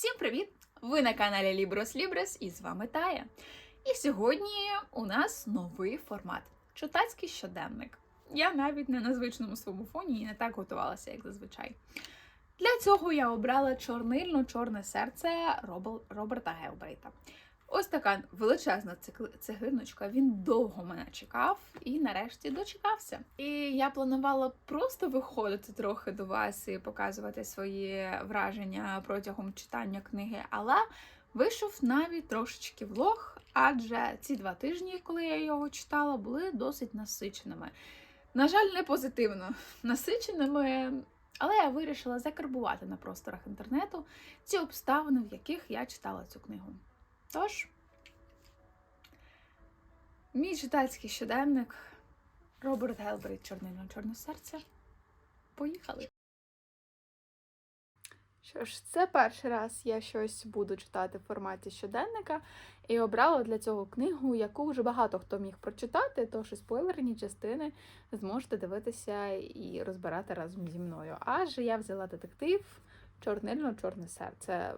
Всім привіт! Ви на каналі Ліброс Лібрес і з вами Тая. І сьогодні у нас новий формат читацький щоденник. Я навіть не на звичному своєму фоні і не так готувалася, як зазвичай. Для цього я обрала чорнильно-чорне серце Роберта Гелбрейта. Ось така величезна цеглиночка. Він довго мене чекав і нарешті дочекався. І я планувала просто виходити трохи до вас і показувати свої враження протягом читання книги, але вийшов навіть трошечки влог, адже ці два тижні, коли я його читала, були досить насиченими. На жаль, не позитивно насиченими. Але я вирішила закарбувати на просторах інтернету ці обставини, в яких я читала цю книгу. Тож, мій читацький щоденник Роберт Гелбрейт Чорнильно Чорне серце. Поїхали! Що ж, це перший раз я щось буду читати в форматі щоденника і обрала для цього книгу, яку вже багато хто міг прочитати, тож і спойлерні частини зможете дивитися і розбирати разом зі мною. Адже я взяла детектив Чорнильно-Чорне серце.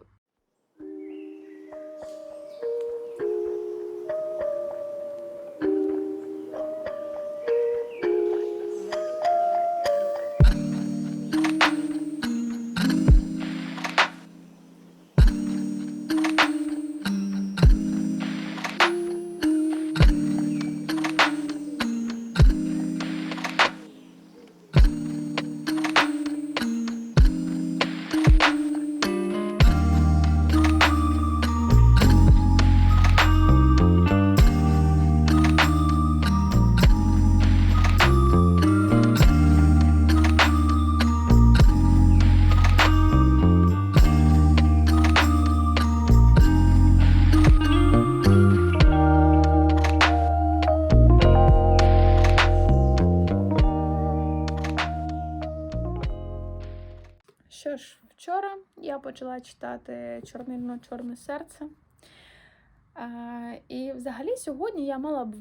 Читати Чорнильно-Чорне серце. І взагалі сьогодні я мала б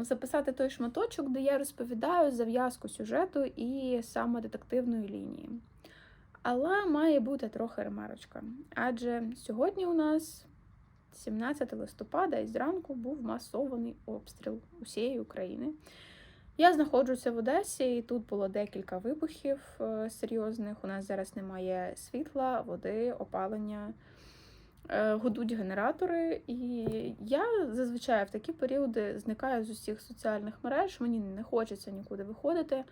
записати той шматочок, де я розповідаю зав'язку сюжету і саме детективної лінії. Але має бути трохи ремарочка. Адже сьогодні у нас 17 листопада і зранку був масований обстріл усієї України. Я знаходжуся в Одесі, і тут було декілька вибухів е, серйозних. У нас зараз немає світла, води, опалення, е, гудуть генератори. І я зазвичай в такі періоди зникаю з усіх соціальних мереж. Мені не хочеться нікуди виходити.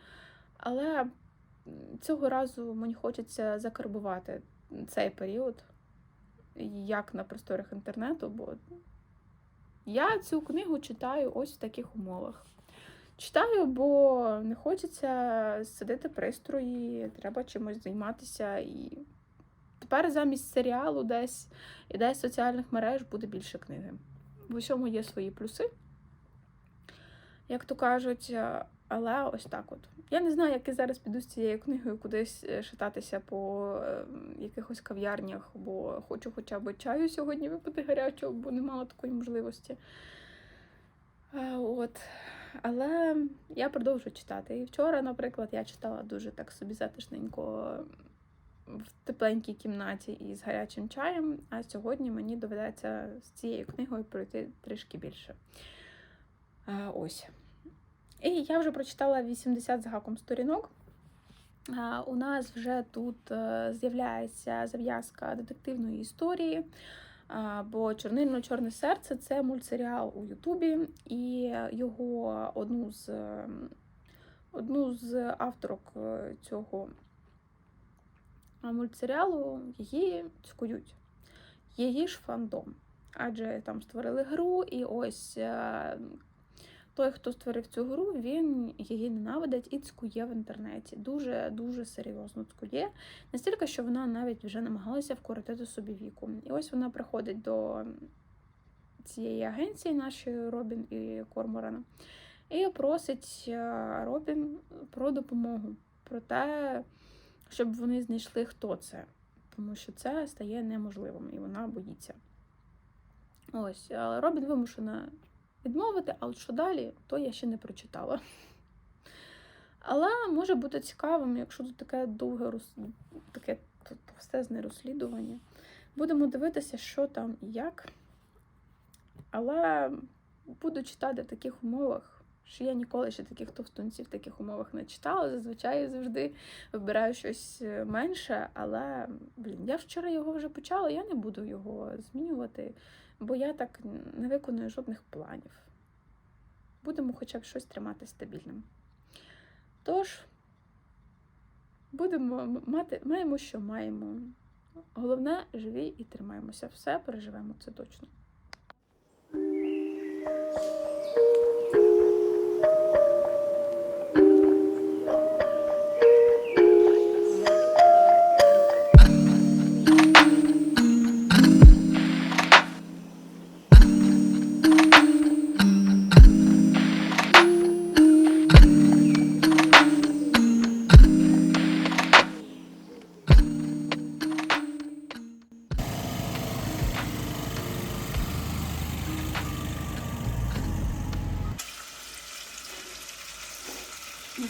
Але цього разу мені хочеться закарбувати цей період як на просторах інтернету, бо я цю книгу читаю ось в таких умовах. Читаю, бо не хочеться сидити пристрої, треба чимось займатися. І тепер замість серіалу десь і десь соціальних мереж буде більше книги. В усьому є свої плюси, як то кажуть, е, але ось так от. Я не знаю, як я зараз піду з цією книгою кудись е, шататися по е, якихось кав'ярнях, бо хочу хоча б чаю сьогодні випити гарячого, бо не мала такої можливості. От. Але я продовжую читати. І вчора, наприклад, я читала дуже так собі затишненько в тепленькій кімнаті із гарячим чаєм, а сьогодні мені доведеться з цією книгою пройти трішки більше. Ось. І я вже прочитала 80 з гаком сторінок. У нас вже тут е, з'являється зав'язка детективної історії. Бо Чорнильно-Чорне серце це мультсеріал у Ютубі, і його одну з одну з авторок е, цього мультсеріалу її цькують. Її ж фандом. Адже там створили гру, і ось е, той, хто створив цю гру, він її ненавидить і цькує в інтернеті. Дуже-дуже серйозно цькує. Настільки, що вона навіть вже намагалася вкоротити собі віку. І ось вона приходить до цієї агенції, нашої Робін і Корморана, і просить е, Робін про допомогу, про те, щоб вони знайшли, хто це. Тому що це стає неможливим, і вона боїться. Ось, але Робін вимушена відмовити, а от що далі, то я ще не прочитала. Але може бути цікавим, якщо тут таке довге таке товстезне розслідування. Будемо дивитися, що там і як. Але буду читати в таких умовах, що я ніколи ще таких товстунців в таких умовах не читала. Зазвичай завжди вибираю щось е, менше, але блін, я вчора його вже почала, я не буду його змінювати, бо я так не виконую жодних планів. Будемо хоча б щось тримати стабільним. Тож, будемо мати, маємо, що маємо. Головне, живі і тримаємося. Все переживемо, це точно.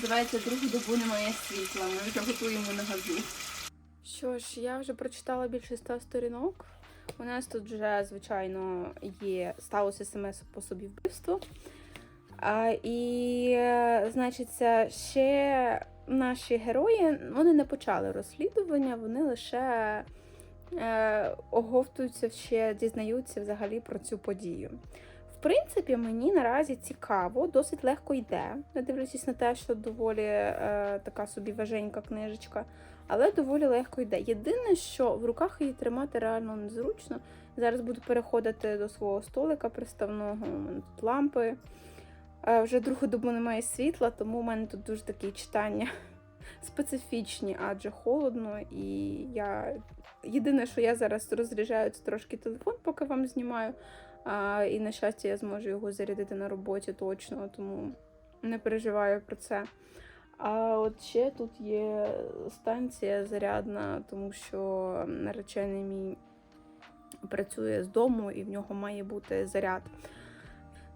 Називається другу добу немає світла. Ми вже готуємо на газу. Що ж, я вже прочитала більше ста сторінок. У нас тут вже, звичайно, є сталося смс по собі вбивство. А, і, е, значиться, ще наші герої вони не почали розслідування, вони лише е, оговтуються ще, дізнаються взагалі про цю подію. Принципі, мені наразі цікаво, досить легко йде, не дивлячись на те, що доволі е, така собі важенька книжечка, але доволі легко йде. Єдине, що в руках її тримати реально незручно. Зараз буду переходити до свого столика приставного, у мене тут лампи. Е, Вже другу добу немає світла, тому у мене тут дуже такі читання специфічні, адже холодно, і я єдине, що я зараз розряджаю, це трошки телефон, поки вам знімаю. А, і на щастя, я зможу його зарядити на роботі точно, тому не переживаю про це. А от ще тут є станція зарядна, тому що наречений мій працює з дому і в нього має бути заряд.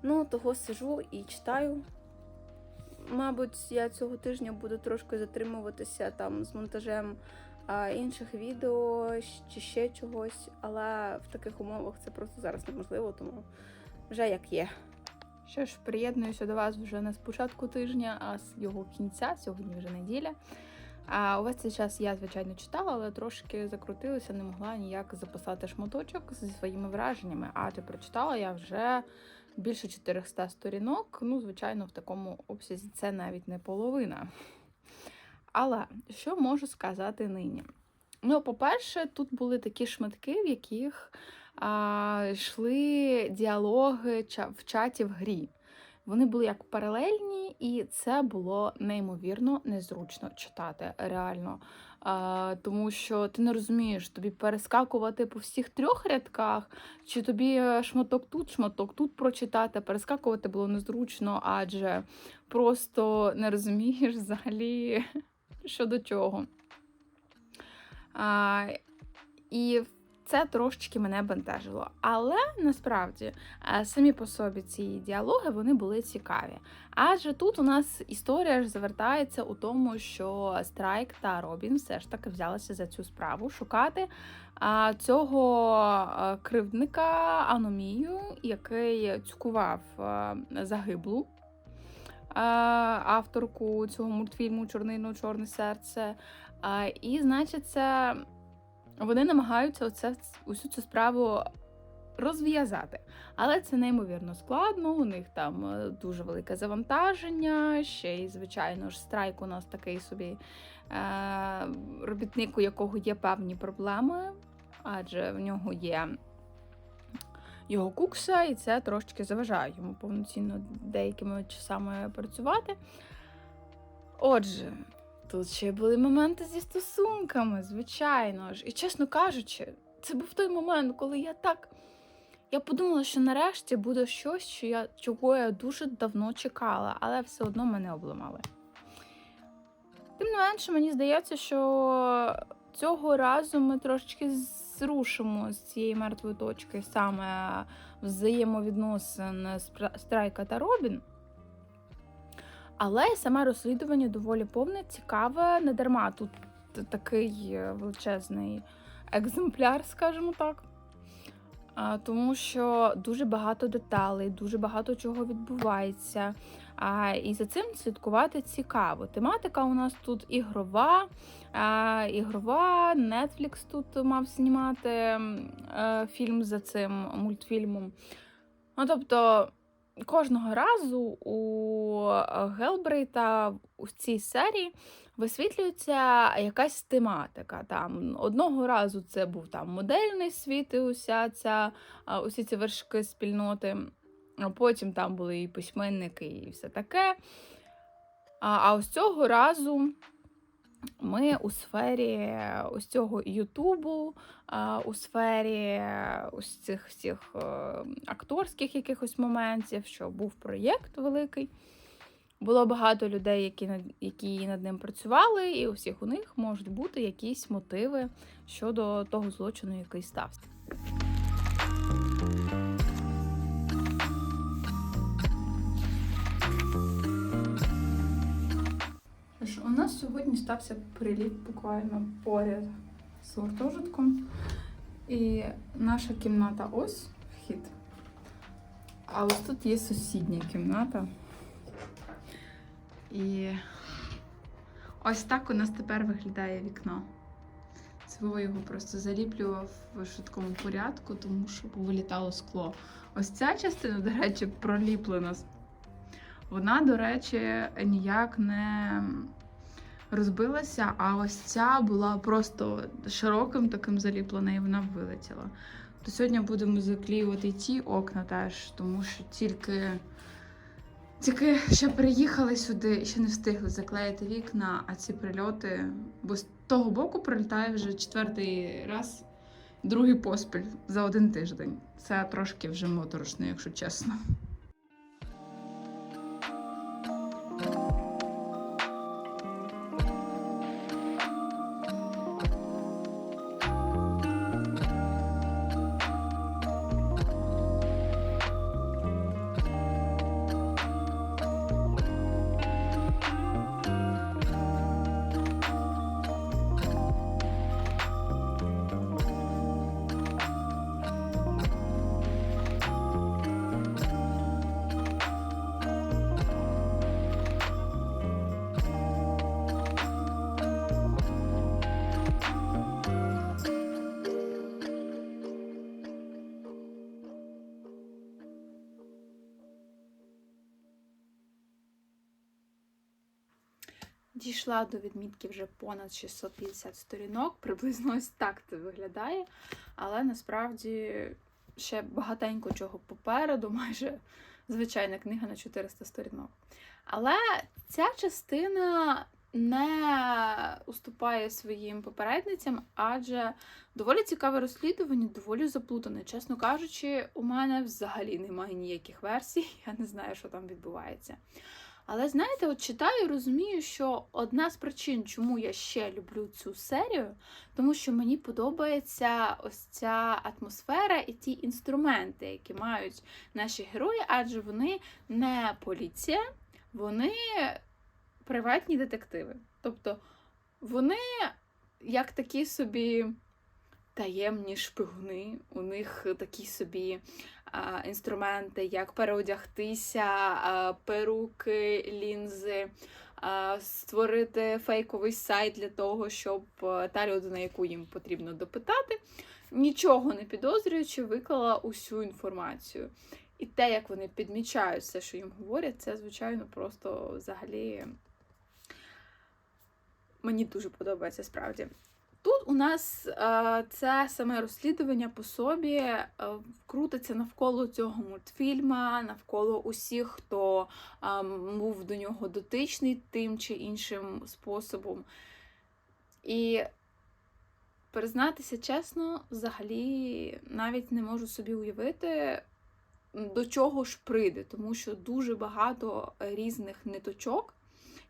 Ну, того сижу і читаю. Мабуть, я цього тижня буду трошки затримуватися там з монтажем інших відео чи ще чогось, але в таких умовах це просто зараз неможливо, тому вже як є. Що ж, приєднуюся до вас вже не з початку тижня, а з його кінця. Сьогодні вже неділя. А увесь цей час я, звичайно, читала, але трошки закрутилася, не могла ніяк записати шматочок зі своїми враженнями, адже прочитала я вже більше 400 сторінок. Ну, звичайно, в такому обсязі це навіть не половина. Але що можу сказати нині? Ну, по-перше, тут були такі шматки, в яких а, йшли діалоги в чаті в грі. Вони були як паралельні, і це було неймовірно незручно читати реально. А, тому що ти не розумієш, тобі перескакувати по всіх трьох рядках, чи тобі е, шматок тут, шматок тут прочитати. Перескакувати було незручно, адже просто не розумієш взагалі, що до чого. А, і це трошечки мене бентежило. Але насправді е, самі по собі ці діалоги вони були цікаві. Адже тут у нас історія ж завертається у тому, що Страйк та Робін все ж таки взялися за цю справу шукати цього кривдника Аномію, який цькував а, загиблу. А, Авторку цього мультфільму Чорнину Чорне серце. І, значить, це вони намагаються оце, усю цю справу розв'язати. Але це неймовірно складно. У них там е, дуже велике завантаження. Ще й, звичайно ж, страйк у нас такий собі е, робітник, у якого є певні проблеми, адже в нього є його кукса, і це трошки заважає йому повноцінно деякими часами працювати. Отже, Тут ще були моменти зі стосунками, звичайно ж. І чесно кажучи, це був той момент, коли я так. Я подумала, що нарешті буде щось, що я, чого я дуже давно чекала, але все одно мене обламали. Тим не менше, мені здається, що цього разу ми трошечки зрушимо з цієї мертвої точки саме взаємовідносин Страйка та Робін. Але саме розслідування доволі повне, цікаве, не дарма тут такий е, величезний екземпляр, скажімо так. Тому що дуже багато деталей, дуже багато чого відбувається. А, І за цим слідкувати цікаво. Тематика у нас тут ігрова. А, Ігрова, Netflix тут мав знімати е, фільм за цим мультфільмом. Ну, тобто, кожного разу у Гелбрейта у цій серії висвітлюється якась тематика. Там одного разу це був там модельний світ, і уся ця, усі ці вершки спільноти. А потім там були і письменники, і все таке. А, а ось цього разу ми у сфері ось цього Ютубу, а, у сфері ось цих всіх е, акторських якихось моментів, що був проєкт великий. Було багато людей, які над, які над ним працювали, і у всіх у них можуть бути якісь мотиви щодо того злочину, який стався. Тож, у нас сьогодні стався приліт буквально поряд з гуртожитком. І наша кімната ось вхід. А ось тут є сусідня кімната. І ось так у нас тепер виглядає вікно. Вова його просто заліплював в швидкому порядку, тому що повилітало скло. Ось ця частина, до речі, проліплена. Вона, до речі, ніяк не розбилася, а ось ця була просто широким таким заліплена, і вона вилетіла. То сьогодні будемо заклеювати і ті окна теж, тому що тільки, тільки ще приїхали сюди і ще не встигли заклеїти вікна, а ці прильоти, бо з того боку прилітає вже четвертий раз, другий поспіль за один тиждень. Це трошки вже моторошно, якщо чесно. До відмітки вже понад 650 сторінок, приблизно ось так це виглядає. Але насправді ще багатенько чого попереду, майже звичайна книга на 400 сторінок. Але ця частина не уступає своїм попередницям, адже доволі цікаве розслідування, доволі заплутане. Чесно кажучи, у мене взагалі немає ніяких версій, я не знаю, що там відбувається. Але знаєте, от читаю, і розумію, що одна з причин, чому я ще люблю цю серію, тому що мені подобається ось ця атмосфера і ті інструменти, які мають наші герої, адже вони не поліція, вони приватні детективи. Тобто вони як такі собі таємні шпигуни, у них такі собі а, інструменти, як переодягтися, а, перуки, лінзи, а, створити фейковий сайт для того, щоб та людина, яку їм потрібно допитати, нічого не підозрюючи, виклала усю інформацію. І те, як вони підмічають все, що їм говорять, це, звичайно, просто взагалі мені дуже подобається справді. Тут у нас е, це саме розслідування по собі е, крутиться навколо цього мультфільма, навколо усіх, хто е, був до нього дотичний тим чи іншим способом. І признатися чесно, взагалі навіть не можу собі уявити, до чого ж прийде, тому що дуже багато різних ниточок,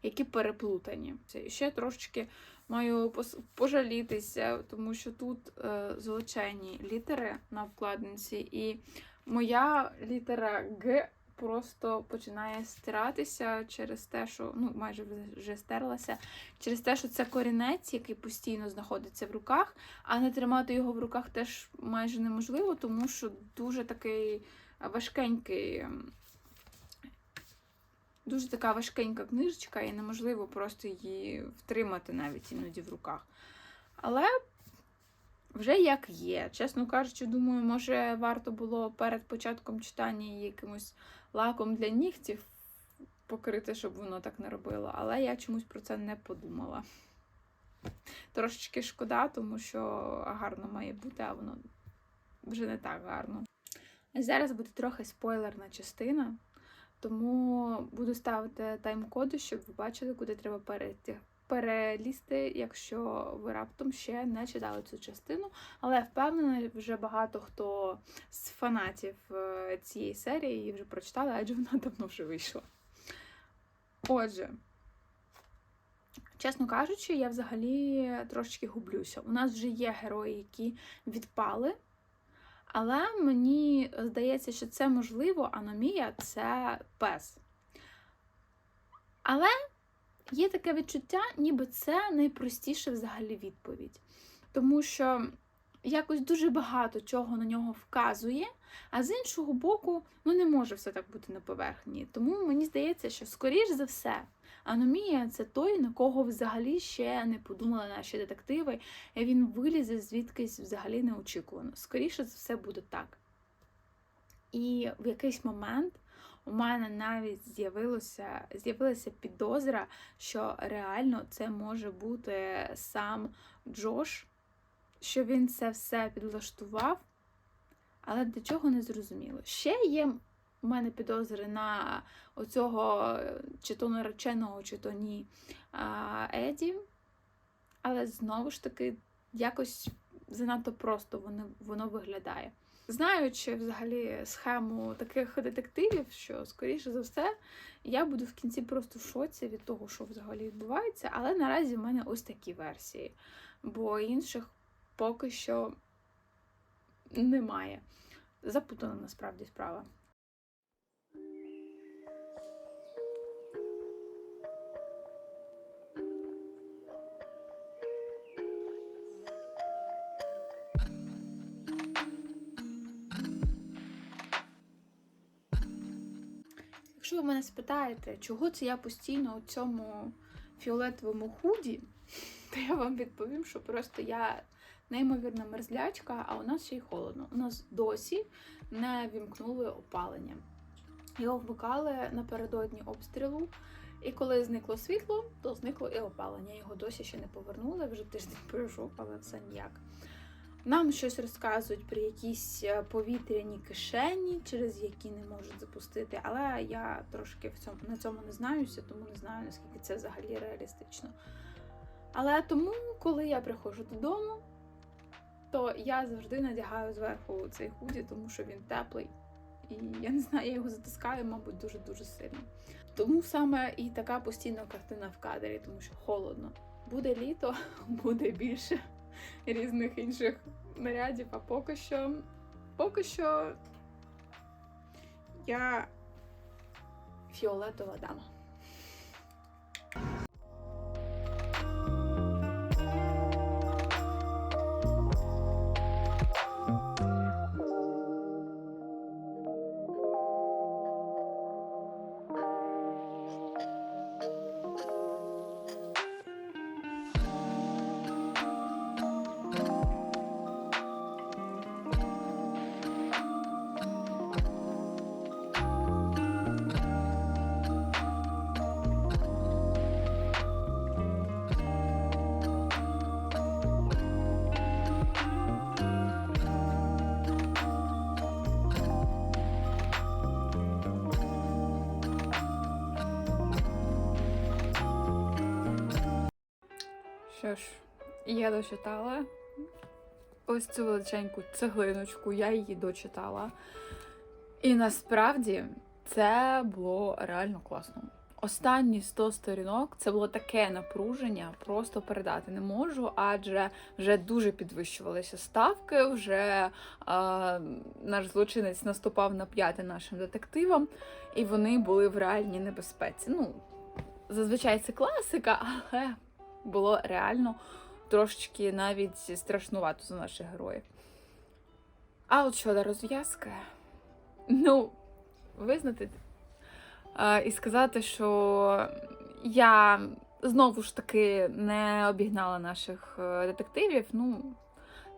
які переплутані. І ще трошечки маю пожалітися, тому що тут е, золочені літери на вкладинці, і моя літера Г просто починає стиратися через те, що ну майже вже- стерлася, через те, що це корінець, який постійно знаходиться в руках, а не тримати його в руках теж майже неможливо, тому що дуже такий важкенький. Дуже така важкенька книжечка, і неможливо просто її втримати навіть іноді в руках. Але вже як є. Чесно кажучи, думаю, може варто було перед початком читання якимось лаком для нігтів покрити, щоб воно так не робило. Але я чомусь про це не подумала. Трошечки шкода, тому що гарно має бути, а воно вже не так гарно. Зараз буде трохи спойлерна частина, тому буду ставити тайм-коди, щоб ви бачили, куди треба перейти. Перелізти, якщо ви раптом ще не читали цю частину. Але впевнена, вже багато хто з фанатів е, цієї серії її вже прочитали, адже вона давно вже вийшла. Отже, чесно кажучи, я взагалі трошечки гублюся. У нас вже є герої, які відпали. Але мені здається, що це можливо, аномія це пес. Але є таке відчуття, ніби це найпростіша взагалі відповідь. Тому що якось дуже багато чого на нього вказує, а з іншого боку, ну не може все так бути на поверхні. Тому мені здається, що скоріш за все, аномія це той, на кого взагалі ще не подумали наші детективи, і він вилізе звідкись взагалі неочікувано. Скоріше за все буде так. І в якийсь момент у мене навіть з'явилося, з'явилася підозра, що реально це може бути сам Джош, що він це все підлаштував, але до чого не зрозуміло. Ще є у мене підозри на оцього е, чи то нареченого, чи то ні Еді, але знову ж таки якось занадто просто воно, воно виглядає. Знаючи взагалі схему таких детективів, що, скоріше за все, я буду в кінці просто в шоці від того, що взагалі відбувається, але наразі в мене ось такі версії, бо інших поки що немає. Запутана насправді справа. Якщо ви мене спитаєте, чого це я постійно у цьому фіолетовому худі, то я вам відповім, що просто я неймовірна мерзлячка, а у нас ще й холодно. У нас досі не вімкнули опалення. Його вмикали напередодні обстрілу, і коли зникло світло, то зникло і опалення. Його досі ще не повернули, вже тиждень пройшов, але все ніяк. Нам щось розказують про якісь е, повітряні кишені, через які не можуть запустити. Але я трошки в цьому на цьому не знаюся, тому не знаю наскільки це взагалі реалістично. Але тому, коли я приходжу додому, то я завжди надягаю зверху цей худі, тому що він теплий. І я не знаю, я його затискаю, мабуть, дуже-дуже сильно. Тому саме і така постійна картина в кадрі, тому що холодно. Буде літо, буде більше різних інших нарядів, а поки що, поки що я фіолетова дама. Що ж, я дочитала ось цю величеньку цеглиночку, я її дочитала. І насправді це було реально класно. останні 100 сторінок це було таке напруження, просто передати не можу, адже вже дуже підвищувалися ставки. Вже а, наш злочинець наступав на п'яти нашим детективам, і вони були в реальній небезпеці. Ну, зазвичай це класика, але було реально трошечки навіть страшнувато за наших героїв. А от щодо розв'язки, ну, визнати а, і сказати, що я знову ж таки не обігнала наших е, детективів. Ну,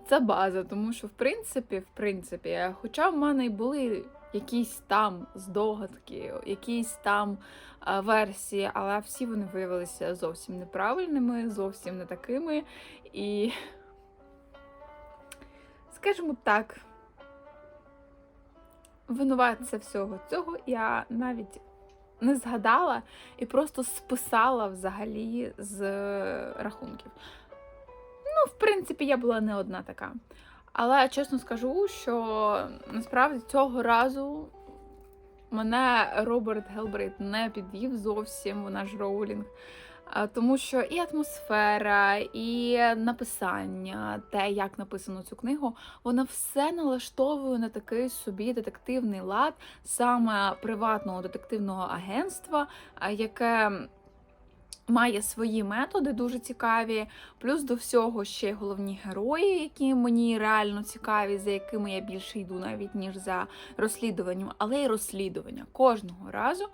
це база, тому що в принципі, в принципі, хоча в мене й були якісь там здогадки, якісь там е, версії, але всі вони виявилися зовсім неправильними, зовсім не такими. І, скажімо так, винуватця всього цього я навіть не згадала і просто списала взагалі з рахунків. Ну, в принципі, я була не одна така. Але чесно скажу, що насправді цього разу мене Роберт Гелбрейт не підвів зовсім, вона ж Роулінг. Тому що і атмосфера, і написання, те, як написано цю книгу, вона все налаштовує на такий собі детективний лад саме приватного детективного агентства, яке має свої методи дуже цікаві. Плюс до всього ще головні герої, які мені реально цікаві, за якими я більше йду, навіть ніж за розслідуванням, але й розслідування кожного разу.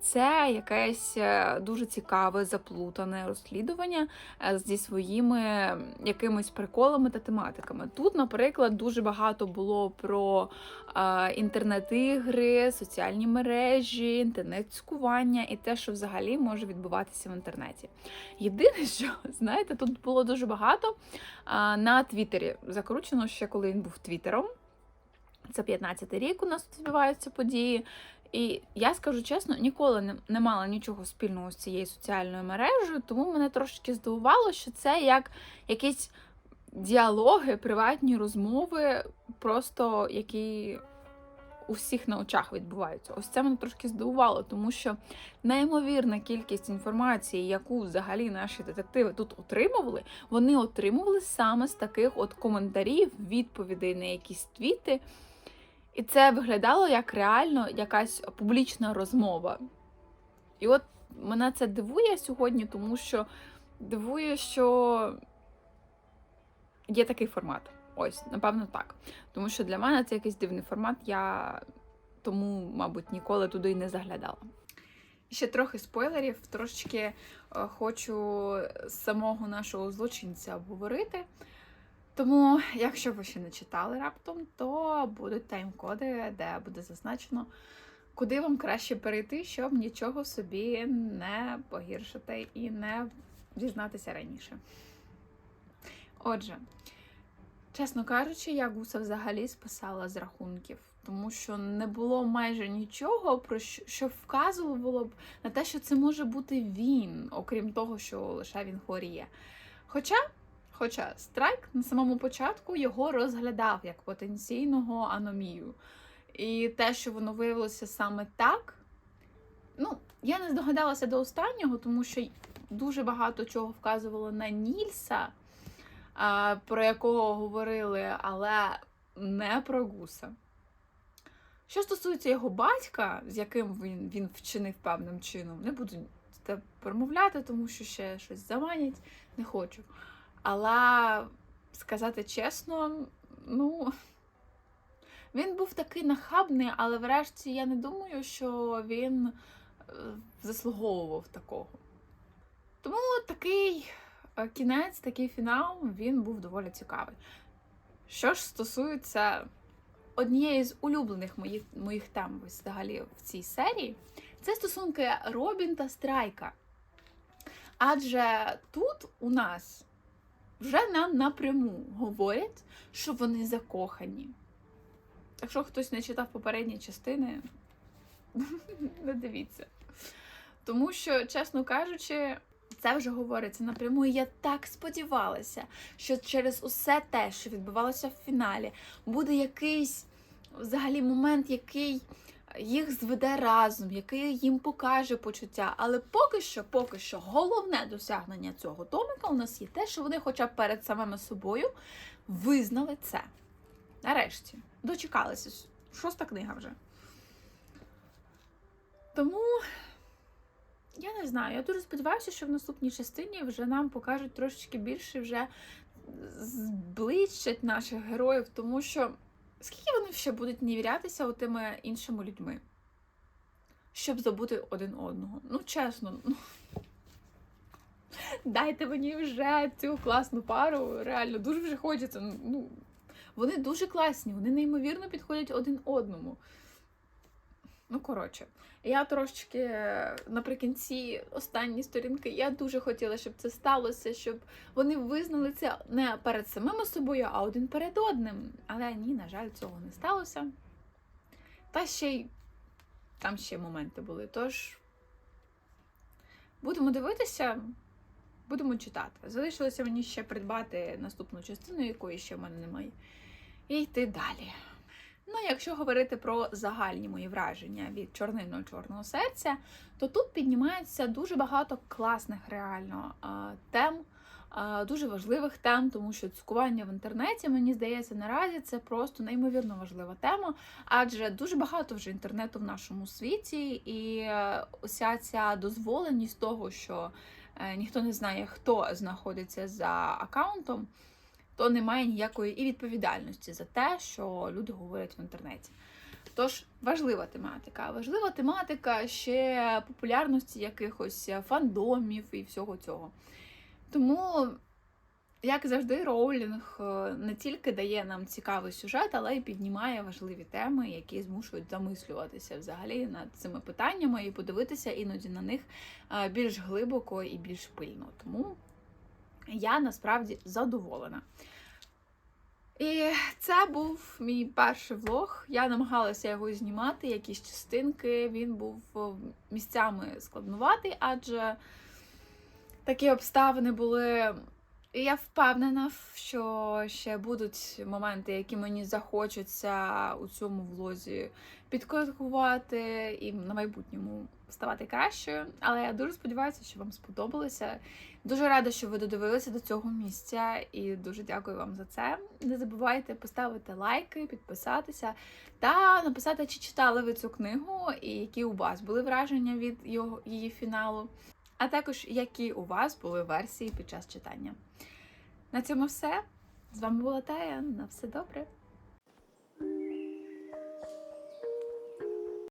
Це якесь е, дуже цікаве, заплутане розслідування е, зі своїми якимись приколами та тематиками. Тут, наприклад, дуже багато було про е, інтернет-ігри, соціальні мережі, інтернет-цькування і те, що взагалі може відбуватися в інтернеті. Єдине, що знаєте, тут було дуже багато на Твіттері. Закручено ще коли він був Твіттером. Це 15-й рік у нас відбуваються події. І я скажу чесно, ніколи не, не мала нічого спільного з цією соціальною мережею, тому мене трошки здивувало, що це як якісь діалоги, приватні розмови, просто які у всіх на очах відбуваються. Ось це мене трошки здивувало, тому що неймовірна кількість інформації, яку взагалі наші детективи тут отримували, вони отримували саме з таких от коментарів, відповідей на якісь твіти. І це виглядало як реально якась публічна розмова. І от мене це дивує сьогодні, тому що дивує, що є такий формат. Ось, напевно, так. Тому що для мене це якийсь дивний формат, я тому, мабуть, ніколи туди й не заглядала. Ще трохи спойлерів, трошечки е, хочу самого нашого злочинця обговорити. Тому, якщо ви ще не читали раптом, то будуть тайм-коди, де буде зазначено, куди вам краще перейти, щоб нічого собі не погіршити і не дізнатися раніше. Отже, чесно кажучи, я гуса взагалі списала з рахунків, тому що не було майже нічого, про що, що вказувало б на те, що це може бути він, окрім того, що лише він хворіє. Хоча. Хоча страйк на самому початку його розглядав як потенційного аномію. І те, що воно виявилося саме так, ну, я не здогадалася до останнього, тому що дуже багато чого вказувало на Нільса, про якого говорили, але не про гуса. Що стосується його батька, з яким він, він вчинив певним чином, не буду це промовляти, тому що ще щось заманять, не хочу. Але сказати чесно, ну він був такий нахабний, але врешті я не думаю, що він е, заслуговував такого. Тому такий е, кінець, такий фінал, він був доволі цікавий. Що ж стосується однієї з улюблених моїх, моїх тем взагалі в цій серії, це стосунки Робін та Страйка. Адже тут у нас вже нам напряму говорять, що вони закохані. Якщо хтось не читав попередні частини, не дивіться. Тому що, чесно кажучи, це вже говориться напряму. І я так сподівалася, що через усе те, що відбувалося в фіналі, буде якийсь взагалі момент, який їх зведе разом, який їм покаже почуття. Але поки що, поки що, головне досягнення цього томика у нас є те, що вони, хоча б перед самими собою, визнали це. Нарешті, дочекалися. Шоста книга вже. Тому я не знаю. Я дуже сподіваюся, що в наступній частині вже нам покажуть трошечки більше, вже зближчать наших героїв, тому що скільки вони ще будуть нівірятися тими іншими людьми, щоб забути один одного. Ну, чесно, ну. Дайте мені вже цю класну пару. Реально, дуже вже хочеться. Ну, вони дуже класні, вони неймовірно підходять один одному. Ну, коротше, я трошечки е, наприкінці останні сторінки, я дуже хотіла, щоб це сталося, щоб вони визнали це не перед самими собою, а один перед одним. Але ні, на жаль, цього не сталося. Та ще й там ще моменти були. Тож будемо дивитися, будемо читати. Залишилося мені ще придбати наступну частину, якої ще в мене немає, і йти далі. Ну, якщо говорити про загальні мої враження від чорнильного чорного серця, то тут піднімається дуже багато класних реально тем, дуже важливих тем, тому що цькування в інтернеті, мені здається, наразі це просто неймовірно важлива тема, адже дуже багато вже інтернету в нашому світі, і е, ося ця дозволеність того, що е, ніхто не знає, хто знаходиться за аккаунтом то немає ніякої і відповідальності за те, що люди говорять в інтернеті. Тож важлива тематика. Важлива тематика ще популярності якихось фандомів і всього цього. Тому, як завжди, роулінг е, не тільки дає нам цікавий сюжет, але й піднімає важливі теми, які змушують замислюватися взагалі над цими питаннями і подивитися іноді на них е, більш глибоко і більш пильно. Тому я насправді задоволена. І це був мій перший влог. Я намагалася його знімати, якісь частинки. Він був е, місцями складнуватий, адже такі обставини були. Я впевнена, що ще будуть моменти, які мені захочеться у цьому влозі підкоригувати і на майбутньому ставати кращою. Але я дуже сподіваюся, що вам сподобалося. Дуже рада, що ви додивилися до цього місця, і дуже дякую вам за це. Не забувайте поставити лайки, підписатися та написати, чи читали ви цю книгу, і які у вас були враження від його, її фіналу, а також які у вас були версії під час читання. На цьому все. З вами була Тая. На все добре.